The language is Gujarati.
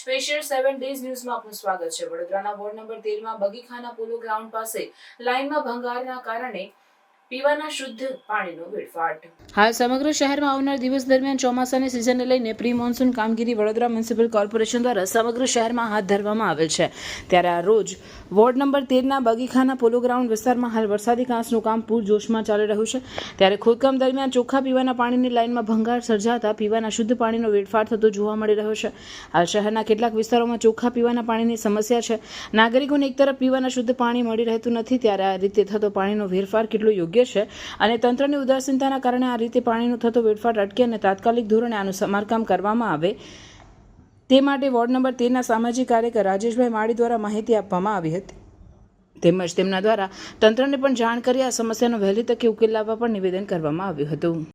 સ્પેશિયલ સેવન ડેઝ ન્યૂઝમાં આપનું સ્વાગત છે. વડોદરાના વોર્ડ નંબર તેરમાં બગીખાના પોલો ગ્રાઉન્ડ પાસે લાઇનમાં ભંગારના કારણે પીવાના શુદ્ધ પાણીનો વેડફાટ. હાલ સમગ્ર શહેરમાં આવનાર દિવસ દરમિયાન ચોમાસાની સિઝનને લઈને પ્રી મોન્સૂન કામગીરી વડોદરા મ્યુનિસિપલ કોર્પોરેશન દ્વારા સમગ્ર શહેરમાં હાથ ધરવામાં આવેલ છે. ત્યારે આ રોજ વોર્ડ નંબર તેરના બગીખાના પોલો ગ્રાઉન્ડ વિસ્તારમાં હાલ વરસાદી કાંસનું કામ પૂરજોશમાં ચાલી રહ્યું છે. ત્યારે ખોદકામ દરમિયાન ચોખ્ખા પીવાના પાણીની લાઇનમાં ભંગાર સર્જાતા પીવાના શુદ્ધ પાણીનો વેડફાટ થતો જોવા મળી રહ્યો છે. હાલ શહેરના કેટલાક વિસ્તારોમાં ચોખ્ખા પીવાના પાણીની સમસ્યા છે. નાગરિકોને એક તરફ પીવાના શુદ્ધ પાણી મળી રહેતું નથી, ત્યારે આ રીતે થતો પાણીનો વેરફાર કેટલો યોગ્ય છે અને તંત્રની ઉદાસીનતાના કારણે આ રીતે પાણીનો થતો વેડફાટ અટકે અને તાત્કાલિક ધોરણે આનું સમારકામ કરવામાં આવે. તે માટે વોર્ડ નંબર તેરના સામાજિક કાર્યકર રાજેશભાઈ માળી દ્વારા માહિતી આપવામાં આવી હતી. તેમજ તેમના દ્વારા તંત્રને પણ જાણ કરી આ સમસ્યાનો વહેલી તકે ઉકેલ લાવવા પણ નિવેદન કરવામાં આવ્યું હતું.